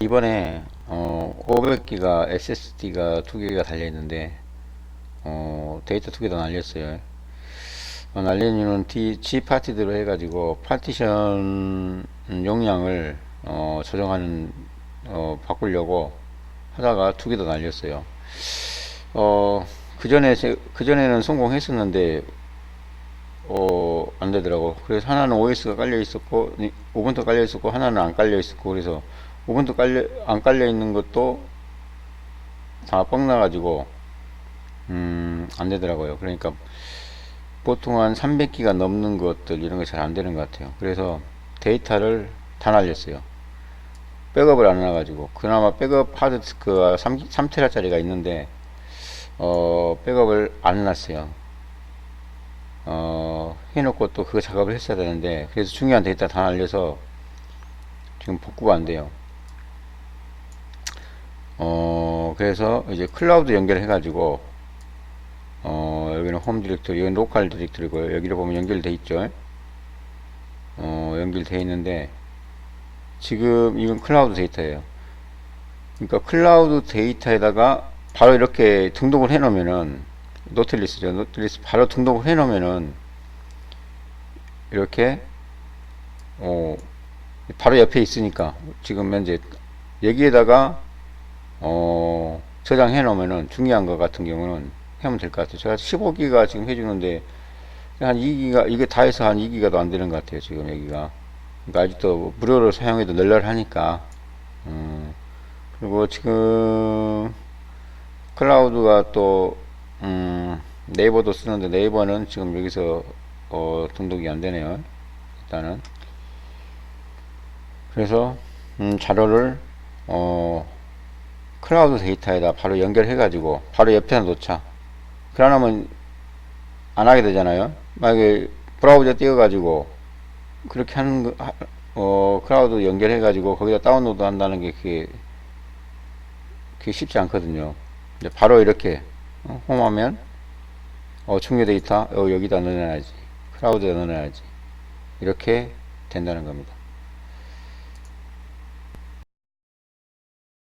이번에 어, 500기가 SSD가 두 개가 달려 있는데 어, 데이터 두 개 다 날렸어요. 어, 날린 이유는 D, G 파티대로 해가지고 파티션 용량을 어, 조정하는 어, 바꾸려고 하다가 두 개 다 날렸어요. 어, 그 전에 그 전에는 성공했었는데 어, 안 되더라고. 그래서 하나는 OS가 깔려 있었고, 오븐도 깔려 있었고, 하나는 안 깔려 있었고, 그래서 오븐도 깔려, 안 깔려 있는 것도 다 뻥 나 가지고, 음, 안 되더라고요. 그러니까 보통 한 300기가 넘는 것들, 이런 거잘안 되는 것 같아요. 그래서 데이터를 다 날렸어요. 백업을 안 해가지고. 그나마 백업 하드디스크가 3, 3테라짜리가 있는데, 어, 백업을 안 해놨어요. 어, 해놓고 또 그 작업을 했어야 되는데, 그래서 중요한 데이터 다 날려서 지금 복구가 안 돼요. 어, 그래서 이제 클라우드 연결해 가지고, 어, 여기는 홈 디렉토리, 여기는 로컬 디렉토리고요. 여기를 보면 연결돼 있죠. 어, 연결돼 있는데, 지금 이건 클라우드 데이터예요. 그러니까 클라우드 데이터에다가 바로 이렇게 등록을 해 놓으면은, 노틀리스죠. 노틀리스 바로 등록을 해 놓으면은 이렇게 어 바로 옆에 있으니까 지금 현재 여기에다가 어 저장해 놓으면은 중요한 거 같은 경우는 하면 될 것 같아요. 제가 15기가 지금 해주는데 한 2기가 이게 다 해서 한 2기가도 안 되는 것 같아요. 지금 여기가 그러니까 아직도 무료로 사용해도 널널하니까 음, 그리고 지금 클라우드가 또 음, 네이버도 쓰는데 네이버는 지금 여기서 어, 등록이 안 되네요. 일단은 그래서 음, 자료를 어, 클라우드 데이터에다 바로 연결해 가지고 바로 옆에다 놓자. 그러면 안 하게 되잖아요. 만약에 브라우저 띄워 가지고 그렇게 하는 거, 하- 어, 클라우드 연결해 가지고 거기다 다운로드 한다는 게 그게 그게 쉽지 않거든요. 바로 이렇게 어, 홈하면 어, 충격 데이터 어, 여기다 넣어놔야지 클라우드에 넣어놔야지 이렇게 된다는 겁니다